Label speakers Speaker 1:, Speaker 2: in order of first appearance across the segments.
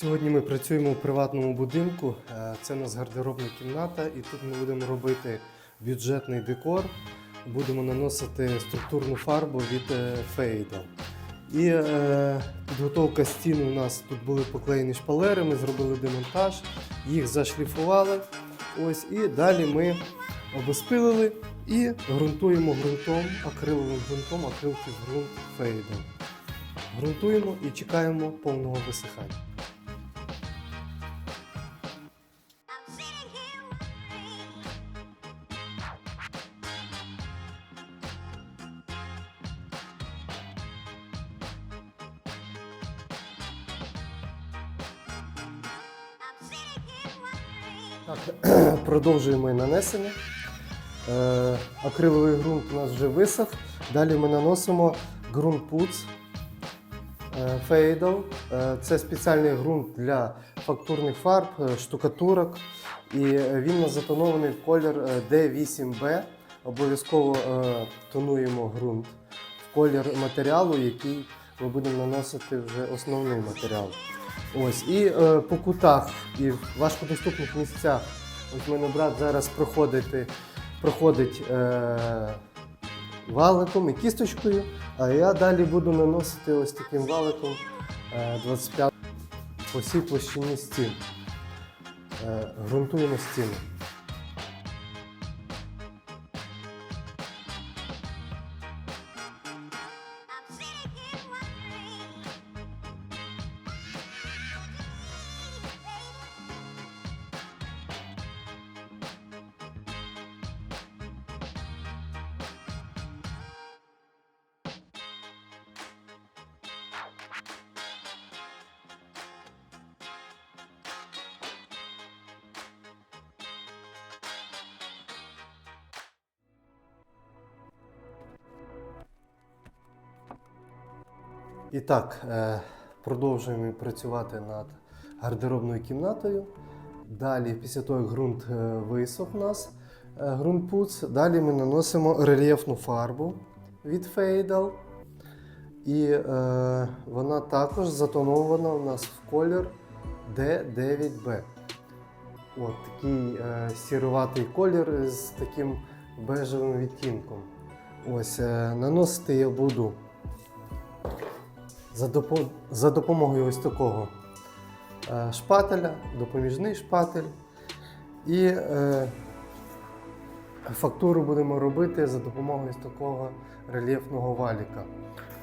Speaker 1: Сьогодні ми працюємо у приватному будинку. Е, Це у нас гардеробна кімната, і тут ми будемо робити бюджетний декор. Будемо наносити структурну фарбу від е, фейда. І е, підготовка стін у нас тут були поклеєні шпалери, ми зробили демонтаж, їх зашліфували. Ось, і далі ми обезпилили і ґрунтуємо ґрунтом, акриловим ґрунтом, акрилки в ґрунт фейдом. Грунтуємо і чекаємо повного висихання. Так, продовжуємо нанесення. Е, акриловий ґрунт у нас вже висох. Далі ми наносимо ґрунт пуц е, Фейдл. Е, це спеціальний ґрунт для фактурних фарб, штукатурок. І він у нас затонований в колір е, D8B. Обов'язково тонуємо ґрунт в колір матеріалу, який ми будемо наносити вже основний матеріал. Ось, і е, по кутах і в важкодоступних місцях. Ось мене брат зараз проходить, проходить е, валиком і кісточкою, а я далі буду наносити ось таким валиком е, 25 по всій площині стін. Е, грунтуємо стіни. І так, е, продовжуємо працювати над гардеробною кімнатою. Далі, після того, як ґрунт е, висох у нас, е, ґрунт пуц, далі ми наносимо рельєфну фарбу від Фейдал. І е, вона також затонована у нас в колір D9B. От такий е, сіруватий колір з таким бежевим відтінком. Ось, е, наносити я буду за, допо- за допомогою ось такого е, шпателя, допоміжний шпатель. І е, фактуру будемо робити за допомогою ось такого рельєфного валіка.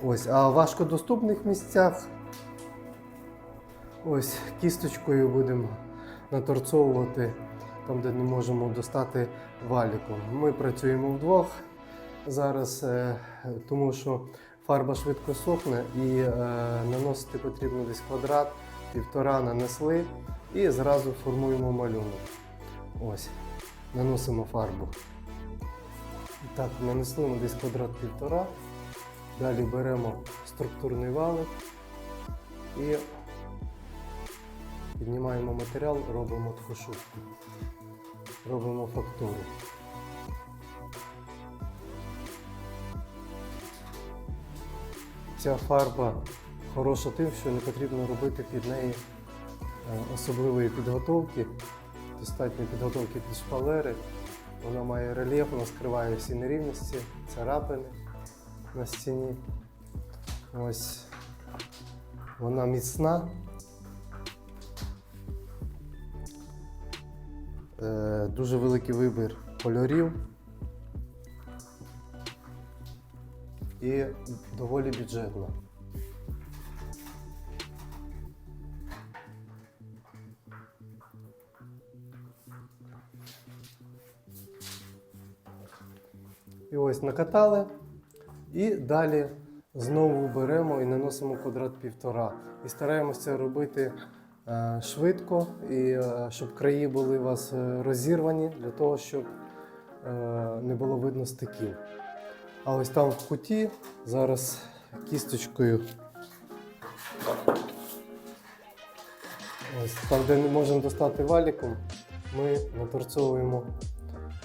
Speaker 1: Ось, а в важкодоступних місцях ось кісточкою будемо наторцовувати там, де не можемо достати валіком. Ми працюємо вдвох зараз, е, тому що фарба швидко сохне і е, наносити потрібно десь квадрат, півтора нанесли і зразу формуємо малюнок. Ось, наносимо фарбу. І Так, нанесли ми десь квадрат півтора. Далі беремо структурний валик і піднімаємо матеріал, робимо тхушутку. Робимо фактуру. Ця фарба хороша тим, що не потрібно робити під неї е, особливої підготовки. Достатньо підготовки під шпалери. Вона має рельєф, вона скриває всі нерівності, царапини на стіні. Ось вона міцна. Е, Дуже великий вибір кольорів. І доволі бюджетна. І ось накатали. І далі знову беремо і наносимо квадрат півтора. І стараємося це робити е, швидко, і е, щоб краї були у вас е, розірвані, для того, щоб не було видно стиків. А ось там в куті зараз кісточкою. Ось там, де не можемо достати валіком, ми наторцовуємо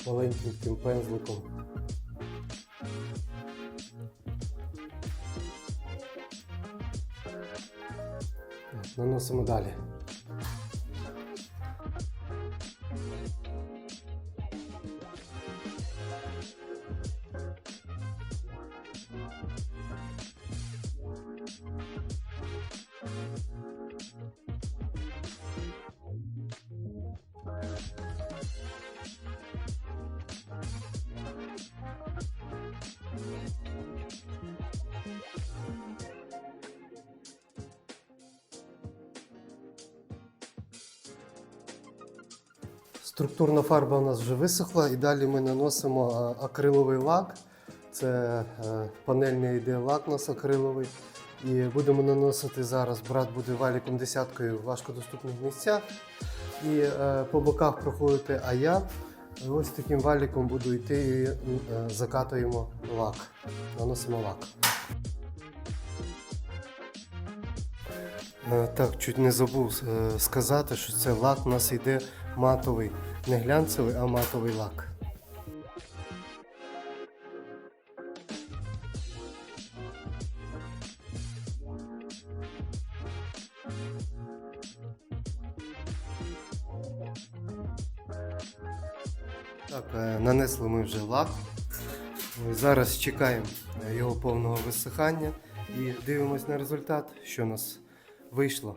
Speaker 1: маленьким таким пензликом. Наносимо далі. Структурна фарба у нас вже висохла, і далі ми наносимо акриловий лак. Це е, панельний йде лак у нас акриловий. І будемо наносити зараз. Брат буде валіком десяткою в важкодоступних місцях. І е, по боках проходити, а я ось таким валіком буду йти і е, закатуємо лак. Наносимо лак. Е, Так, чуть не забув е, сказати, що це лак у нас йде матовий. Не глянцевий, а матовий лак. Так, е, нанесли ми вже лак. Зараз чекаємо е, його повного висихання і дивимось на результат, що у нас вийшло.